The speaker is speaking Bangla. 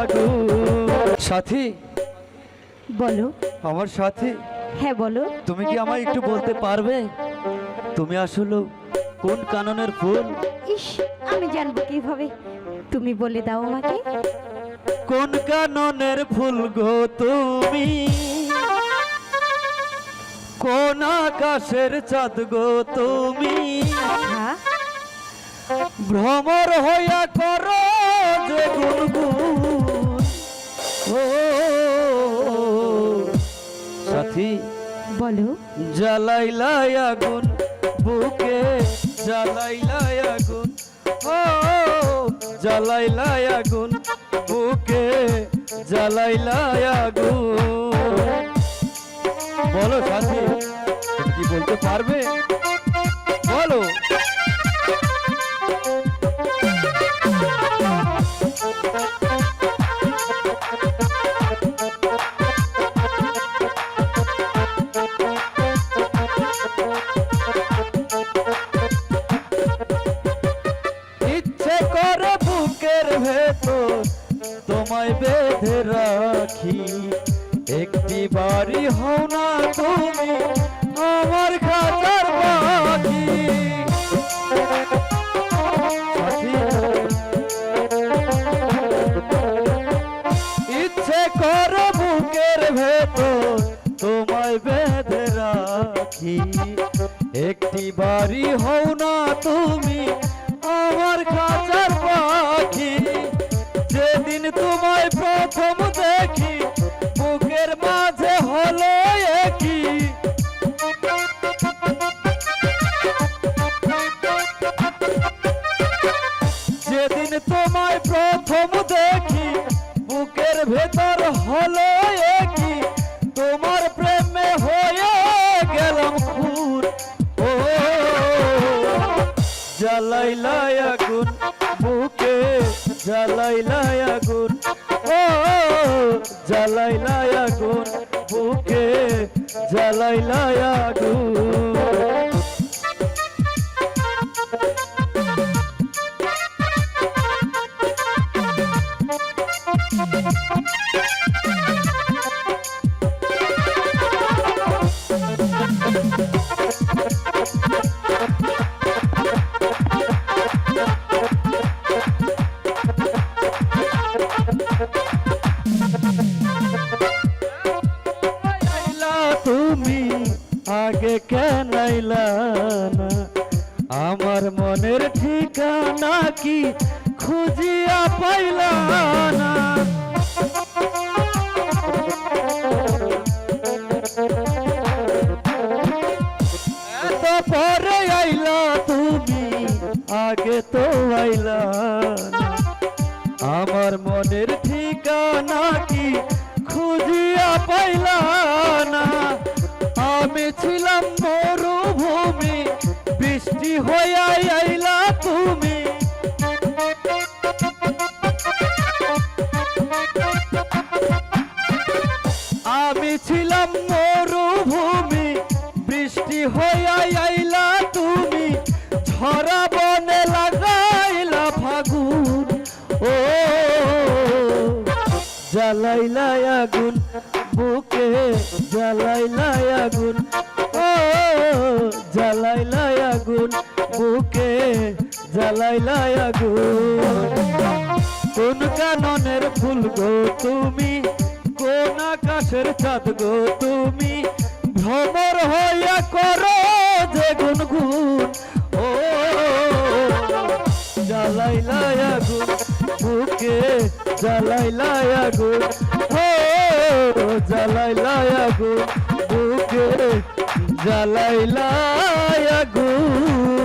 আগুন সাথী বলো। আমার সাথী হ্যাঁ বলো। তুমি কি আমায় একটু বলতে পারবে? তুমি আসলে কোন কাননের ফুল? ইস আমি জানব কীভাবে। তুমি বলে দাও আমাকে। কোন কাননের ফুল গো তুমি? কোন আকাশের চাঁদ গো তুমি? আচ্ছা ভ্রমর হইয়া কর যে গুনগুন ও সাথী বলো। আগুন বুকে জ্বালাইলাই আগুন। ও জ্বালাইলাই আগুন বুকে জ্বালাইলাই আগুন। বলো সাথী কি বলতে পারবে? বলো। ভেতর তোমায় বেঁধে রাখি। একটি বাড়ি হও না তুমি আমার খাতার সাথী, ইচ্ছে করে বুকের ভেতর তোমায় বেঁধে রাখি। একটি বাড়ি হও না তুমি আমার খাঁচার পাখি। যেদিন তোমায় প্রথম দেখি, বুকের মাঝে হলো একই। যেদিন তোমায় প্রথম দেখি, বুকের ভেতর হলো একই। তোমার প্রেমে হয়ে জ্বালাইলাই আগুন বুকে জ্বালাইলাই আগুন ও জ্বালাইলাই আগুন বুকে জ্বালাইলাই আগুন তুমি আগে কেন আমার মনের ঠিকানা কি খুঁজিয়া পাইলা না? এত পরে আইলা তুমি, আগে তো আইলা আমার মনের ঠিকানা কি মরুভূমি, বৃষ্টি হইয়া আইলা তুমি, ঝরা বনে লাগাইলা ফাগুন। ও জ্বালাইলাই আগুন, বুকে জ্বালাইলাই আগুন। ও, জ্বালাইলা আগুন, বুকে জ্বালাইলাই আগুন। কোন কাননের ফুল গো তুমি? আকাশের চাঁদ গো তুমি। ভ্রমর হইয়া করো যে গুনগুন। ও জ্বালাইলাই আগুন, বুকে জ্বালাইলাই আগুন। ও জ্বালাইলাই আগুন, বুকে জ্বালাইলাই আগুন।